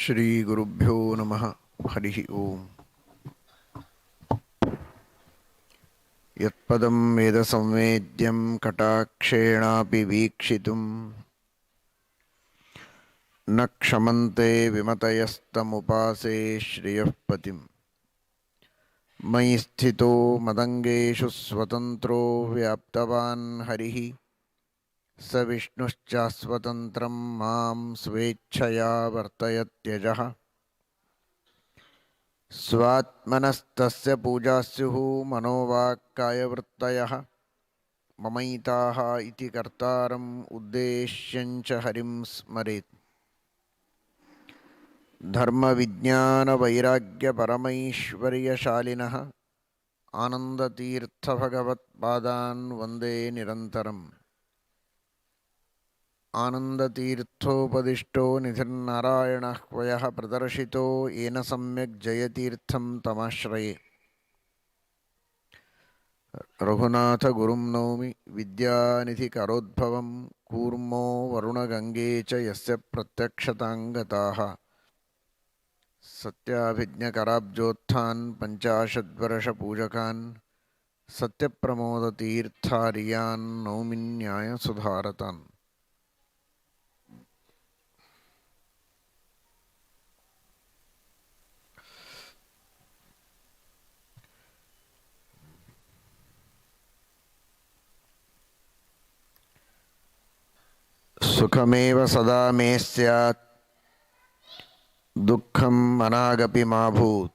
श्रीगुरुभ्यो नमः। हरिः ओम्। यत्पदं वेदसंवेद्यं कटाक्षेणापि वीक्षितुं न क्षमन्ते विमतयस्तमुपासे श्रियः पतिम्। मयि स्थितो मदङ्गेषु स्वतन्त्रो व्याप्तवान् हरिः। स विष्णुश्च स्वतन्त्रं मां स्वेच्छया वर्तयत्यजः। स्वात्मनस्तस्य पूजा स्युः मनोवाक्कायवृत्तयः ममैताः इति कर्तारम् उद्देश्यञ्च हरिं स्मरेत्। धर्मविज्ञानवैराग्यपरमैश्वर्यशालिनः। आनन्दतीर्थभगवत्पादान् वन्दे निरन्तरम्। आनन्दतीर्थोपदिष्टो निधिर्नारायणः क्वयः प्रदर्शितो येन सम्यक् जयतीर्थं तमाश्रये रघुनाथगुरुं नौमि विद्यानिधिकरोद्भवं कूर्मो वरुणगङ्गे च यस्य प्रत्यक्षताङ्गताः सत्याभिज्ञकराब्जोत्थान् पञ्चाशद्वर्षपूजकान् सत्यप्रमोदतीर्थार्यान् नौमिन्यायसुधारतान् सुखमेव सदा मे स्यात्। दुःखम् अनागपि मा भूत।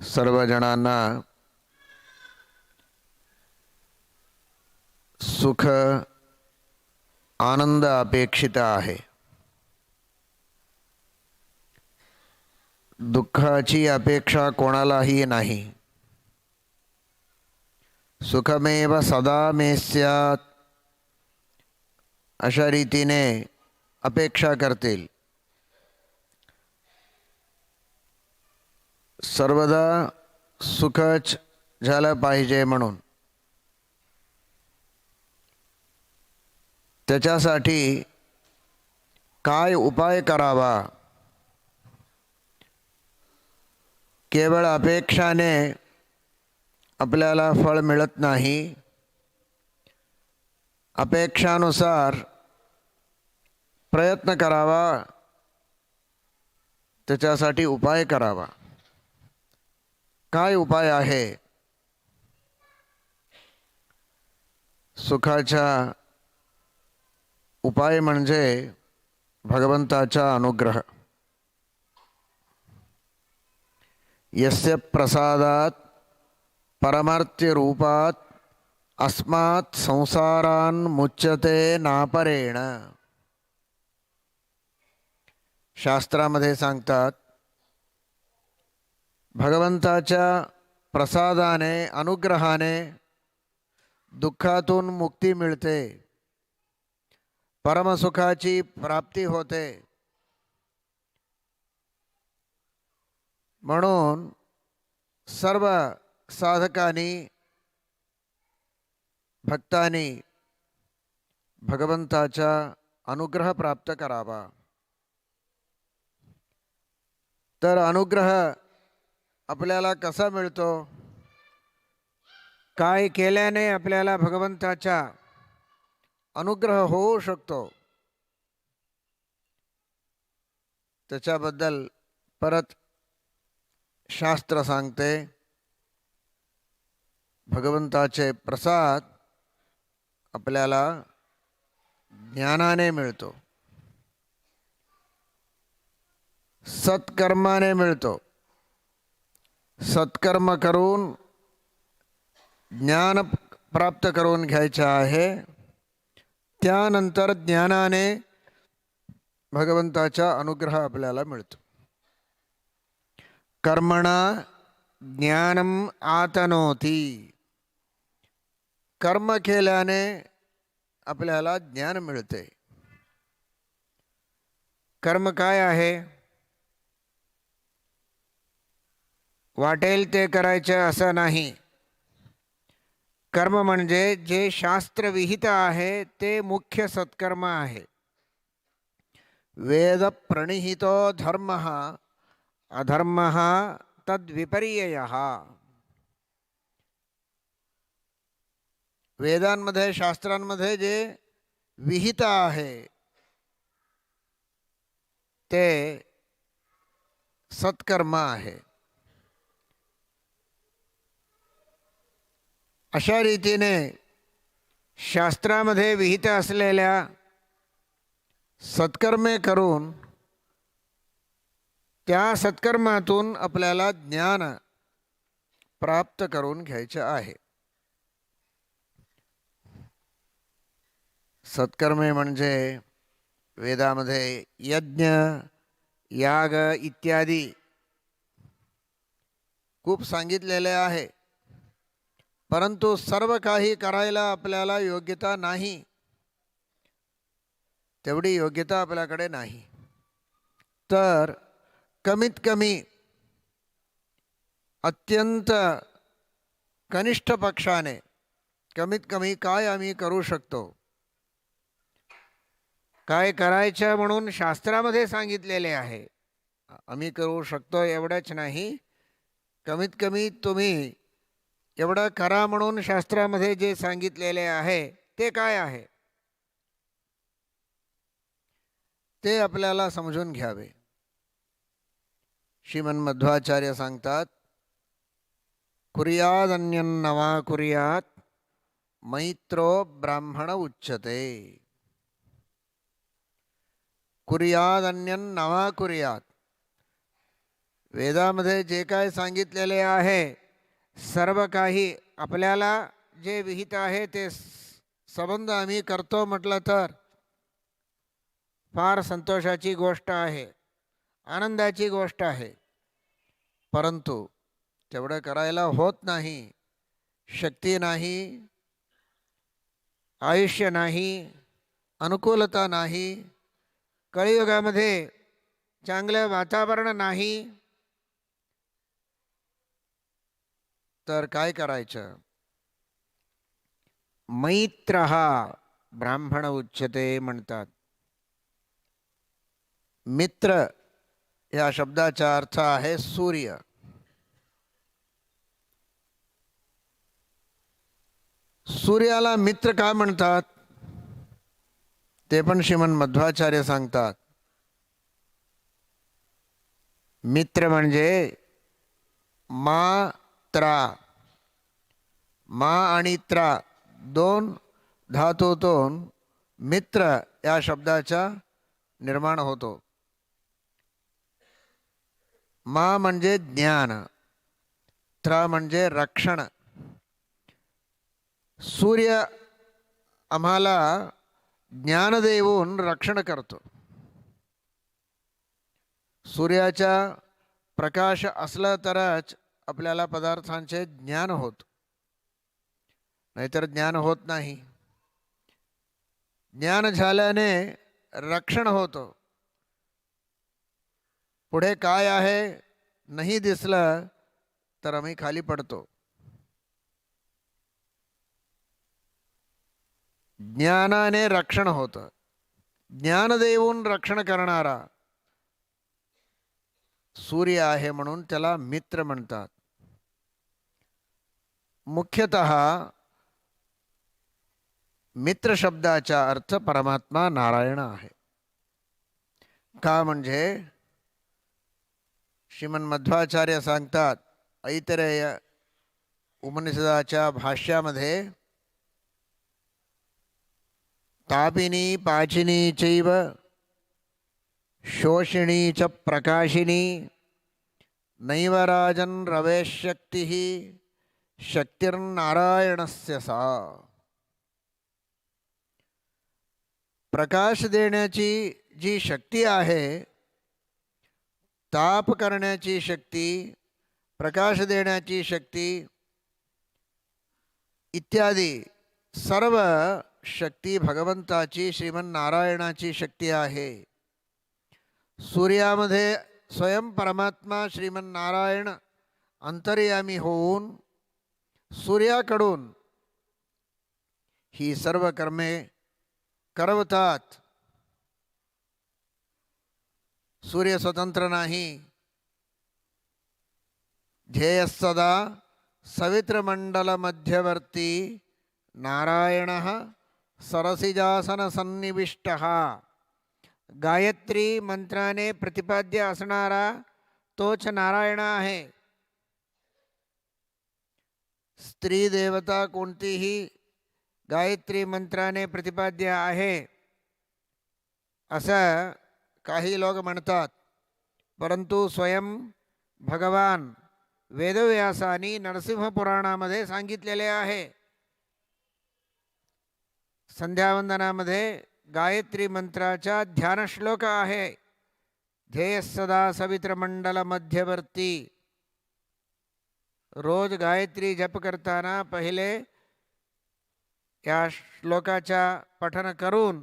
सर्वजणांना सुख आनंद अपेक्षित आहे। दुःखाची अपेक्षा कोणालाही नाही। सुखमेव सदा मे स्यात्. अशा रीतीने अपेक्षा करतील. सर्वदा सुखच झालं पाहिजे म्हणून. त्याच्यासाठी काय उपाय करावा? केवळ अपेक्षाने आपल्याला फळ मिळत नाही. अपेक्षानुसार प्रयत्न करावा. त्याच्यासाठी उपाय करावा. काय उपाय आहे? सुखाचा उपाय म्हणजे भगवंताचा अनुग्रह. यस्य प्रसादात परमार्थ्य रूपात अस्मात् संसारान मुच्यते नापरेण शास्त्रामध्ये सांगतात भगवंताच्या प्रसादाने अनुग्रहाने दुःखातून मुक्ती मिळते परमसुखाची प्राप्ती होते म्हणून सर्व साधकांनी भक्तांनी भगवंताचा अनुग्रह प्राप्त करावा। तर अनुग्रह आपल्याला कसा मिळतो? काय केल्याने आपल्याला भगवंताचा अनुग्रह होऊ शकतो? त्याच्याबद्दल परत शास्त्र सांगते. भगवंताचे प्रसाद आपल्याला ज्ञानाने मिळतो. सत्कर्माने मिळतो. सत्कर्म करून ज्ञान प्राप्त करून घ्यायचे आहे. त्यानंतर ज्ञानाने भगवंताचा अनुग्रह आपल्याला मिळतो. कर्मणा ज्ञानम आतनोती. कर्म केल्याने आपल्याला ज्ञान मिळते. कर्म काय आहे? वाटेल ते करायचे असं नाही. कर्म म्हणजे जे शास्त्रविहित आहे ते मुख्य सत्कर्म आहे. वेद प्रणिहितो धर्म अधर्म तद्विपर्यय. वेदांमध्ये शास्त्रांमध्ये जे विहित आहे ते सत्कर्म आहे. अशा रीतीने शास्त्रामध्ये विहित असलेल्या सत्कर्मे करून त्या सत्कर्मातून आपल्याला ज्ञान प्राप्त करून घ्यायचं आहे. सत्कर्मे म्हणजे वेदामध्ये यज्ञ याग इत्यादी खूप सांगितलेले आहे. परंतु सर्व काही करायला आपल्याला योग्यता नाही. तेवढी योग्यता आपल्याकडे नाही. तर कमीत कमी अत्यंत कनिष्ठ पक्षाने कमीत कमी काय आम्ही करू शकतो? काय करायचं म्हणून शास्त्रामध्ये सांगितलेले आहे. आम्ही करू शकतो एवढंच नाही. कमीत कमी तुम्ही एवढं करा म्हणून शास्त्रामध्ये जे सांगितलेले आहे ते काय आहे? ते आपल्याला समजून घ्यावे. श्रीमन मध्वाचार्य सांगतात कुर्याद अन्यन्नवा कुर्यात मैत्रो ब्राह्मण उच्चते कुर्याद अन्यन नवा कुरियाद वेदामध्ये जे काय सांगितलेले आहे सर्व काही आपल्याला जे विहित आहे ते संबंध आम्ही करतो म्हटलं तर फार संतोषाची गोष्ट आहे आनंदाची गोष्ट आहे. परंतु तेवढं करायला होत नाही शक्ती नाही आयुष्य नाही अनुकूलता नाही कळियुगामध्ये चांगलं वातावरण नाही तर काय करायचं? मैत्र हा ब्राह्मण उच्चते म्हणतात. मित्र या शब्दाचा अर्थ आहे सूर्य. सूर्याला मित्र का म्हणतात? ते पण श्रीमन मध्वाचार्य सांगतात. मित्र म्हणजे मा त्रा मा आणि त्रा दोन धातूतून मित्र या शब्दाचा निर्माण होतो. मा म्हणजे ज्ञान. त्र म्हणजे रक्षण. सूर्य आम्हाला ज्ञान देऊन रक्षण करतो सूर्याचा प्रकाश असला तरच आपल्याला पदार्थांचे ज्ञान होत. नाहीतर ज्ञान होत नाही. ज्ञान झाल्याने रक्षण होतो. पुढे काय आहे नाही दिसलं तर आम्ही खाली पडतो. ज्ञानाने रक्षण होतं. ज्ञान देऊन रक्षण करणारा सूर्य आहे म्हणून त्याला मित्र म्हणतात. मुख्यत मित्र शब्दाचा अर्थ परमात्मा नारायण आहे. का म्हणजे? श्रीमन मध्वाचार्य सांगतात ऐतरेय उपनिषदाच्या भाष्यामध्ये तापिनी, पाचिनी चैव, शोषिणी च प्रकाशिनी नैवराजन रवेशक्ती शक्तिर्नारायणस्य सा। प्रकाश देण्याची जी शक्ती आहे, ताप करण्याची शक्ती, प्रकाश देण्याची शक्ती, इत्यादी सर्व शक्ती भगवंताची श्रीमन्नारायणाची शक्ती आहे. सूर्यामध्ये स्वयं परमात्मा श्रीमन्नारायण अंतर्यामी होऊन सूर्याकडून ही सर्व कर्मे करवतात. सूर्य स्वतंत्र नाही. ध्येय सदा सवित्रमंडल मध्यवर्ती नारायण सरसिजासन सन्निविष्ट गायत्री मंत्राने प्रतिपाद्य असणारा तोच नारायण आहे। स्त्री देवता कोणतीही गायत्री मंत्राने प्रतिपाद्य आहे। असं काही लोक म्हणतात परंतु स्वयं भगवान वेदव्यासानी नरसिंह पुराणामध्ये सांगितलेले आहे। संध्यावंदनामध्ये गायत्री मंत्राचा ध्यानश्लोक आहे. ध्येय सदा सवित्रमंडल मध्यवर्ती. रोज गायत्री जप करताना पहिले या श्लोकाचा पठन करून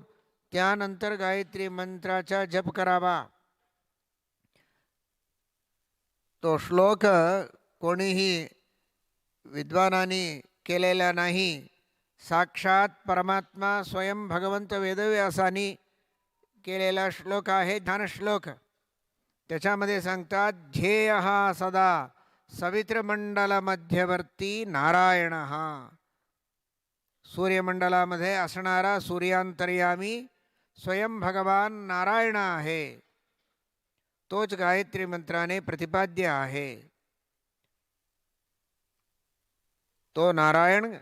त्यानंतर गायत्री मंत्राचा जप करावा. तो श्लोक कोणीही विद्वानांनी केलेला नाही. साक्षात परमात्मा स्वयं भगवंत वेदव्यासानी केलेला श्लोक आहे ध्यानश्लोक. त्याच्यामध्ये सांगतात ध्येय हा सदा सवित्रमंडल मध्यवर्ती नारायण. हा सूर्यमंडलामध्ये असणारा सूर्यांतर्यामी स्वयं भगवान नारायण आहे. तोच गायत्री मंत्राने प्रतिपाद्य आहे. तो नारायण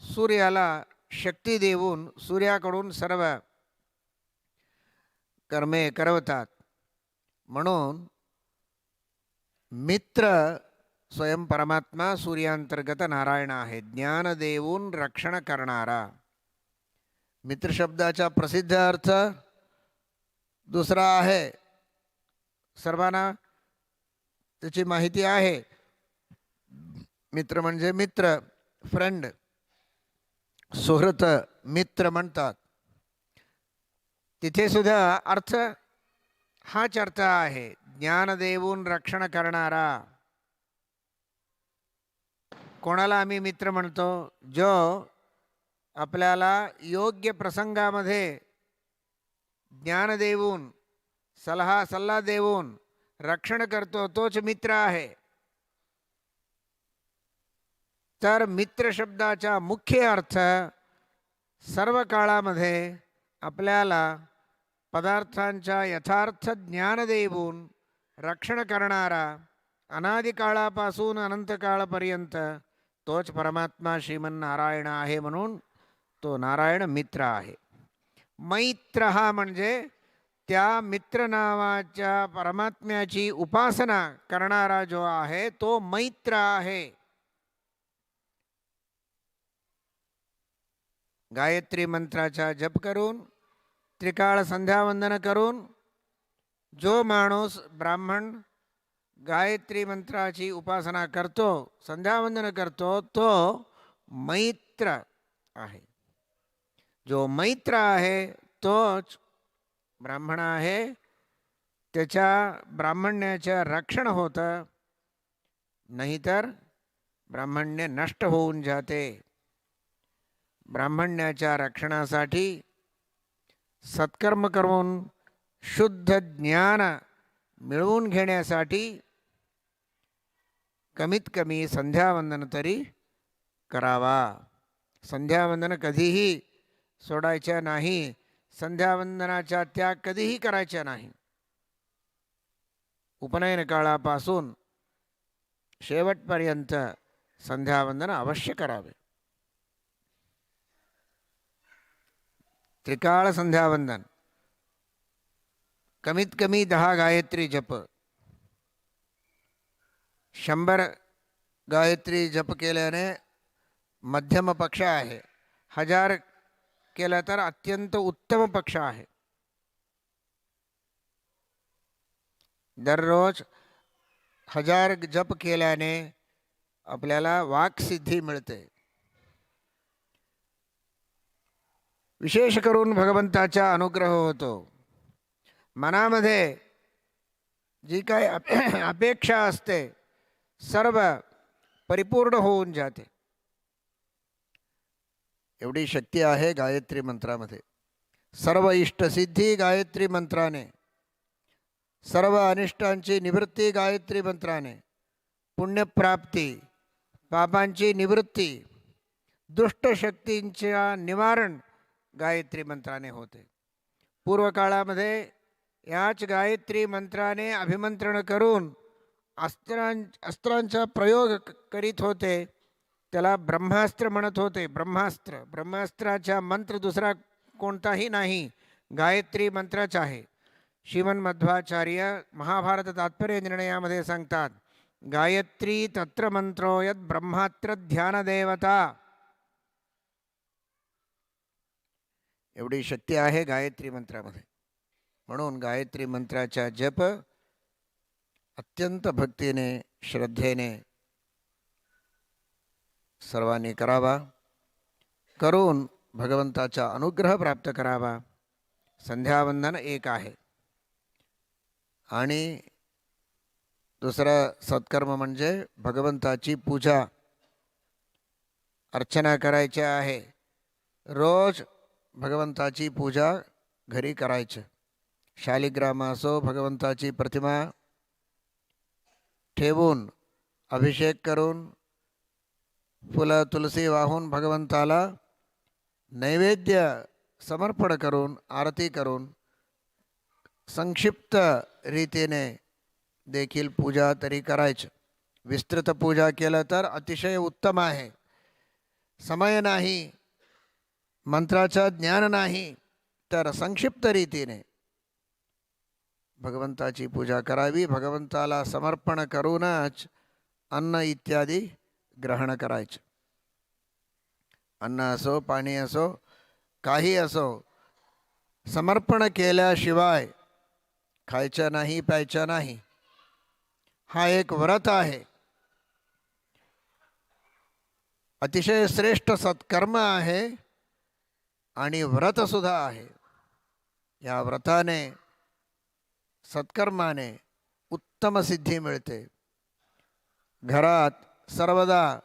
सूर्याला शक्ती देऊन सूर्याकडून सर्व कर्मे करवतात. म्हणून मित्र स्वयं परमात्मा सूर्यांतर्गत नारायण आहे. ज्ञान देऊन रक्षण करणारा. मित्र शब्दाचा प्रसिद्ध अर्थ दुसरा आहे. सर्वांना त्याची माहिती आहे. मित्र म्हणजे मित्र फ्रेंड सुहृत मित्र म्हणतात. तिथे सुद्धा अर्थ हाच अर्थ आहे ज्ञान देऊन रक्षण करणारा. कोणाला आम्ही मित्र म्हणतो? जो आपल्याला योग्य प्रसंगामध्ये ज्ञान देऊन सलहा सल्ला देऊन रक्षण करतो तोच मित्र आहे. तर मित्र शब्दाचा मुख्य अर्थ सर्व काळामध्ये आपल्याला पदार्थांच्या यथार्थ ज्ञान देऊन रक्षण करणारा अनादिकाळापासून अनंतकाळपर्यंत तोच परमात्मा श्रीमन्नारायण आहे म्हणून तो नारायण मित्र आहे. मैत्र हा म्हणजे त्या मित्र नावाच्या परमात्म्याची उपासना करणारा जो आहे तो मैत्र आहे. गायत्री मंत्राचा जप करून त्रिकाळ संध्यावंदन करून जो माणूस ब्राह्मण गायत्री मंत्राची उपासना करतो संध्यावंदन करतो तो मैत्र आहे. जो मैत्र आहे तोच ब्राह्मण आहे. त्याच्या ब्राह्मण्याचं रक्षण होतं नाहीतर ब्राह्मण्य नष्ट होऊन जाते. ब्राह्मण्याच्या रक्षणासाठी सत्कर्म करून शुद्ध ज्ञान मिळवून घेण्यासाठी कमीत कमी संध्यावंदन तरी करावा. संध्यावंदन कधीही सोडायच्या नाही. संध्यावंदनाचा त्याग कधीही करायचा नाही. उपनयन काळापासून शेवटपर्यंत संध्यावंदन अवश्य करावे. त्रिकाळ संध्यावंदन। कमीत कमी दहा गायत्री जप। शंभर गायत्री जप केल्याने मध्यम पक्ष आहे. हज़ार केलं तर अत्यंत उत्तम पक्ष आहे. दररोज हज़ार जप केल्याने आपल्याला वाक्सिद्धी मिळते. विशेष करून भगवंताचा अनुग्रह होतो. मनामध्ये जी काय अपेक्षा असते सर्व परिपूर्ण होऊन जाते. एवढी शक्ती आहे गायत्री मंत्रामध्ये. सर्व इष्टसिद्धी गायत्री मंत्राने. सर्व अनिष्टांची निवृत्ती गायत्री मंत्राने. पुण्यप्राप्ती पापांची निवृत्ती दुष्ट शक्तींच्या निवारण गायत्री मंत्राने होते. पूर्वकाळामध्ये याच गायत्री मंत्राने अभिमंत्रण करून अस्त्रां अस्त्रांचा प्रयोग करीत होते. त्याला ब्रह्मास्त्र म्हणत होते. ब्रह्मास्त्र ब्रह्मास्त्राचा मंत्र दुसरा कोणताही नाही. गायत्री मंत्राच आहे. श्रीमन्मध्वाचार्य महाभारत तात्पर्य निर्णयामध्ये सांगतात गायत्री तत्र मंत्रो यद ब्रह्मात्र ध्यानदेवता. एवढी शक्ती आहे गायत्री मंत्रामध्ये. म्हणून गायत्री मंत्राचा जप अत्यंत भक्तीने श्रद्धेने सर्वांनी करावा. करून भगवंताचा अनुग्रह प्राप्त करावा. संध्यावंदन एक आहे. आणि दुसरं सत्कर्म म्हणजे भगवंताची पूजा अर्चना करायची आहे. रोज भगवंताची पूजा घरी करायचं. शालिग्राम असो भगवंताची प्रतिमा ठेवून अभिषेक करून फुलं तुलसी वाहून भगवंताला नैवेद्य समर्पण करून आरती करून संक्षिप्त रीतीने देखील पूजा तरी करायचं. विस्तृत पूजा केलं तर अतिशय उत्तम आहे. समय नाही. मंत्राचं ज्ञान नाही तर संक्षिप्त रीतीने. भगवंताची पूजा करावी भगवंताला समर्पण करूनच अन्न इत्यादी ग्रहण करायचं. अन्न असो पाणी असो काही असो समर्पण केल्याशिवाय खायचं नाही प्यायचं नाही. हा एक व्रत आहे. अतिशय श्रेष्ठ सत्कर्म आहे. आणि व्रतसुद्धा आहे. या व्रताने सत्कर्माने उत्तम सिद्धी मिळते. घरात सर्वदा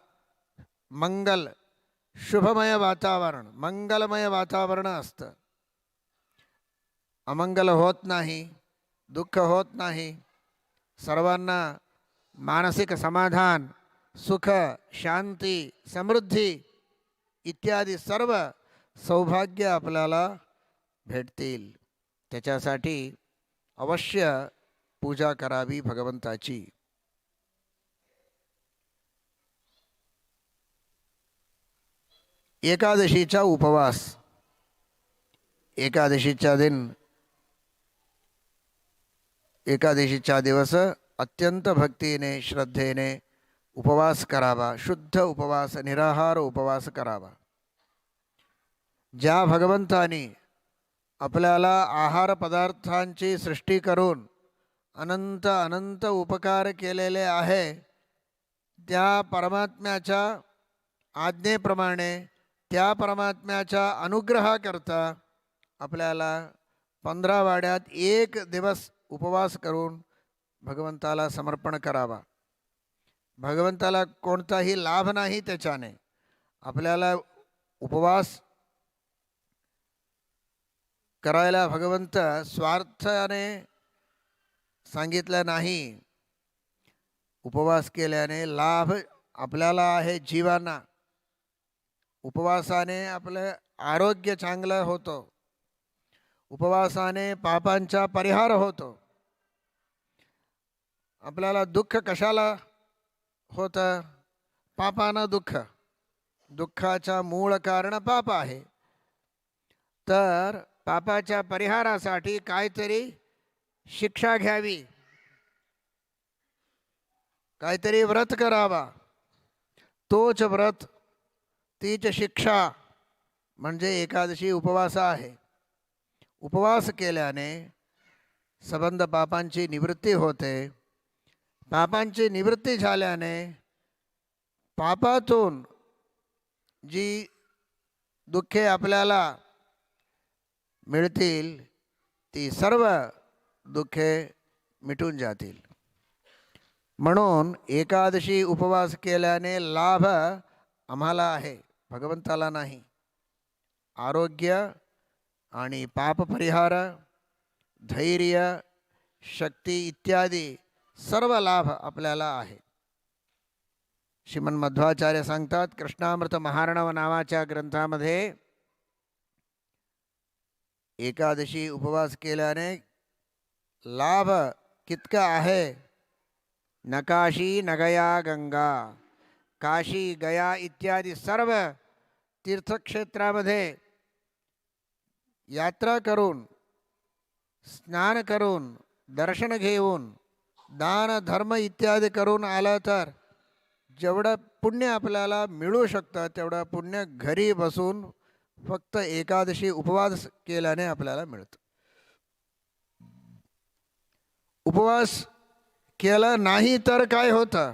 मंगल शुभमय वातावरण मंगलमय वातावरण असतं. अमंगल होत नाही दुःख होत नाही सर्वांना मानसिक समाधान सुख शांती समृद्धी इत्यादी सर्व सौभाग्य आपल्याला भेटतील. त्याच्यासाठी अवश्य पूजा करावी भगवंताची. एकादशीचा उपवास. एकादशीचा दिन एकादशीचा दिवस अत्यंत भक्तीने श्रद्धेने उपवास करावा शुद्ध उपवास निराहार उपवास करावा. ज्या भगवंतानी आपल्याला आहार पदार्थांची सृष्टी करून अनंत अनंत उपकार केलेले आहे त्या परमात्म्याच्या आज्ञेप्रमाणे त्या परमात्म्याच्या अनुग्रहाकरता आपल्याला पंधरा वाड्यात एक दिवस उपवास करून भगवंताला समर्पण करावा. भगवंताला कोणताही लाभ नाही त्याच्याने. आपल्याला उपवास करायला भगवंत स्वार्थाने सांगितलं नाही. उपवास केल्याने लाभ आपल्याला आहे जीवांना. उपवासाने आपलं आरोग्य चांगलं होतं. उपवासाने पापांचा परिहार होतो. आपल्याला दुःख कशाला होतं? पापानं दुःख. दुःखाचा मूळ कारण पाप आहे. तर पापाच्या परिहारासाठी काहीतरी शिक्षा घ्यावी. काहीतरी व्रत करावा. तोच व्रत तीच शिक्षा म्हणजे एकादशी उपवास आहे. उपवास केल्याने सबंध पापांची निवृत्ती होते. पापांची निवृत्ती झाल्याने पापातून जी दुःखे आपल्याला मिळतील ती सर्व दुःखे मिटून जातील. म्हणून एकादशी उपवास केल्याने लाभ आम्हाला आहे भगवंताला नाही. आरोग्य आणि पापपरिहार धैर्य शक्ती इत्यादी सर्व लाभ आपल्याला आहे. श्रीमन मध्वाचार्य सांगतात कृष्णामृत महारणव नावाच्या ग्रंथामध्ये एकादशी उपवास केल्याने लाभ कितका आहे? नकाशी नगया गंगा काशी गया इत्यादी सर्व तीर्थक्षेत्रामध्ये यात्रा करून स्नान करून दर्शन घेऊन दान धर्म इत्यादी करून आलं तर जेवढं पुण्य आपल्याला मिळू शकतं तेवढं पुण्य घरी बसून फक्त एकादशी उपवास केल्याने आपल्याला मिळतं. उपवास केला नाही तर काय होतं?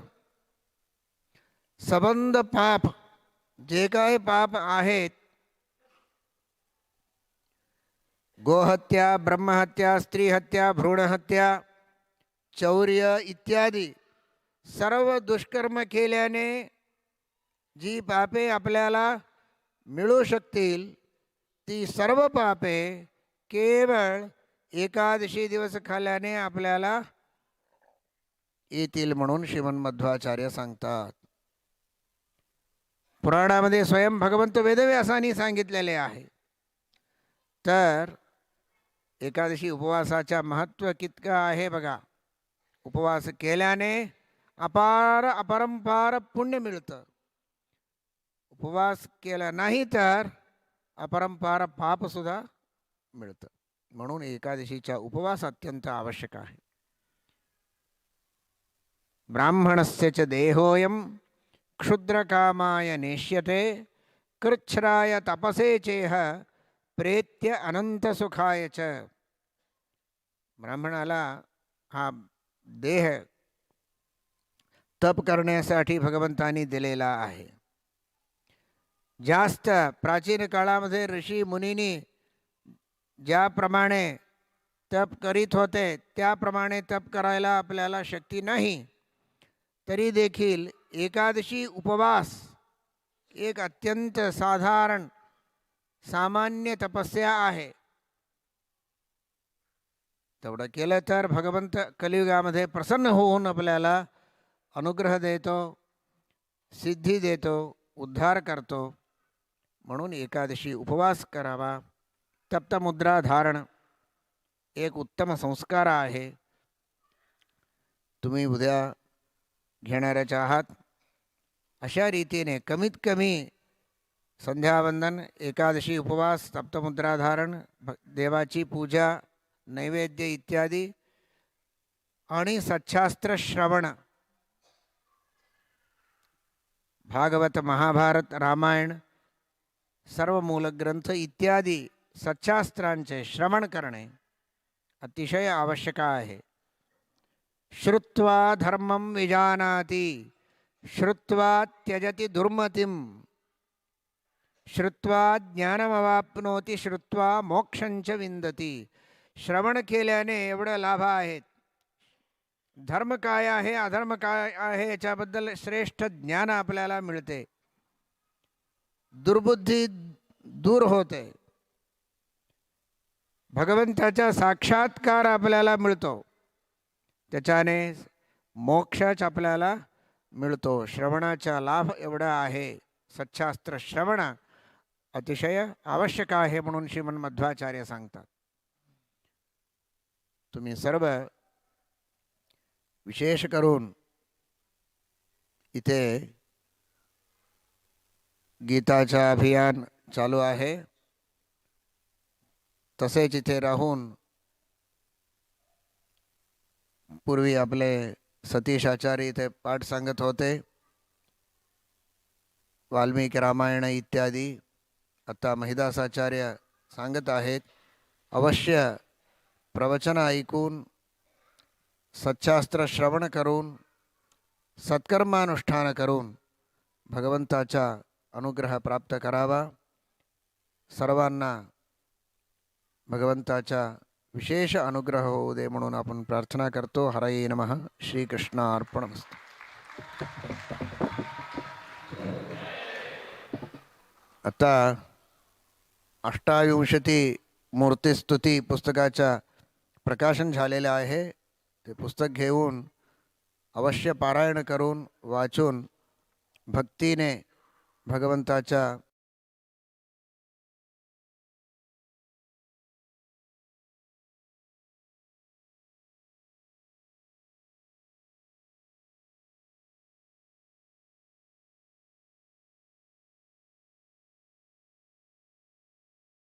सबंध पाप जे काय पाप आहेत गोहत्या ब्रह्महत्या स्त्रीहत्या भ्रूणहत्या चौर्य इत्यादी सर्व दुष्कर्म केल्याने जी पापे आपल्याला मिळू शकतील ती सर्व पापे केवळ एकादशी दिवस खाल्ल्याने आपल्याला येतील म्हणून श्रीमन मध्वाचार्य सांगतात. पुराणामध्ये स्वयं भगवंत वेदव्यासानी सांगितलेले आहे. तर एकादशी उपवासाच्या महत्त्व कितकं आहे बघा. उपवास केल्याने अपार अपरंपार पुण्य मिळतं. उपवास केला नाही तर अपरंपार पापसुद्धा मिळतं. म्हणून एकादशीचा उपवास अत्यंत आवश्यक आहे. ब्राह्मणस्य च देहोयम क्षुद्रकामाय नेष्यते कृच्छ्राय तपसे चेह प्रेत्य अनंतसुखाय च. ब्राह्मणाला हा देह तप करण्यासाठी भगवंतानी दिलेला आहे. जास्त प्राचीन काळामध्ये ऋषी मुनींनी ज्याप्रमाणे तप करीत होते त्याप्रमाणे तप करायला आपल्याला शक्ती नाही. तरी देखील एकादशी उपवास एक अत्यंत साधारण सामान्य तपस्या आहे. तेवढं केलं तर भगवंत कलियुगामध्ये प्रसन्न होऊन आपल्याला अनुग्रह देतो सिद्धी देतो उद्धार करतो. म्हणून एकादशी उपवास करावा. तप्तमुद्रा धारण, एक उत्तम संस्कार आहे. तुम्ही उद्या घेणाऱ्याच्या आहात. अशा रीतीने कमीत कमी संध्यावंदन, एकादशी उपवास, तप्तमुद्रा धारण, भ, देवाची पूजा, नैवेद्य इत्यादी आणि सच्छास्त्र श्रवण. भागवत महाभारत, रामायण सर्व मूलग्रंथ इत्यादी सच्चास्त्रांचे श्रवण करणे अतिशय आवश्यक आहे. श्रुत्वा धर्मं विजानाति श्रुत्वा त्यजति दुर्मतिं श्रुत्वा ज्ञानमवाप्नोति श्रुत्वा मोक्षंच विंदती श्रवण केल्याने एवढं लाभ आहेत. धर्म काय आहे अधर्म काय आहे याच्याबद्दल श्रेष्ठ ज्ञान आपल्याला मिळते. दुर्बुद्धी दूर होते. भगवंताचा साक्षात्कार आपल्याला मिळतो. त्याच्याने मोक्षच आपल्याला मिळतो. श्रवणाचा लाभ एवढा आहे. सच्छास्त्र श्रवण अतिशय आवश्यक आहे म्हणून श्रीमन मध्वाचार्य सांगतात. तुम्ही सर्व विशेष करून इथे गीताचं अभियान चालू आहे. तसेच इथे राहून पूर्वी आपले सतीश आचार्य इथे पाठ सांगत होते. वाल्मिकी रामायण इत्यादी आता महिदास आचार्य सांगत आहेत. अवश्य प्रवचन ऐकून सच्छास्त्र श्रवण करून सत्कर्मानुष्ठान करून भगवंताच्या अनुग्रह प्राप्त करावा. सर्वांना भगवंताचा विशेष अनुग्रह होऊ दे म्हणून आपण प्रार्थना करतो. हरये नमः. श्रीकृष्ण आता अष्टाविंशती मूर्तिस्तुती पुस्तकाच्या प्रकाशन झालेलं आहे. ते पुस्तक घेऊन अवश्य पारायण करून वाचून भक्तीने भगवंताच्या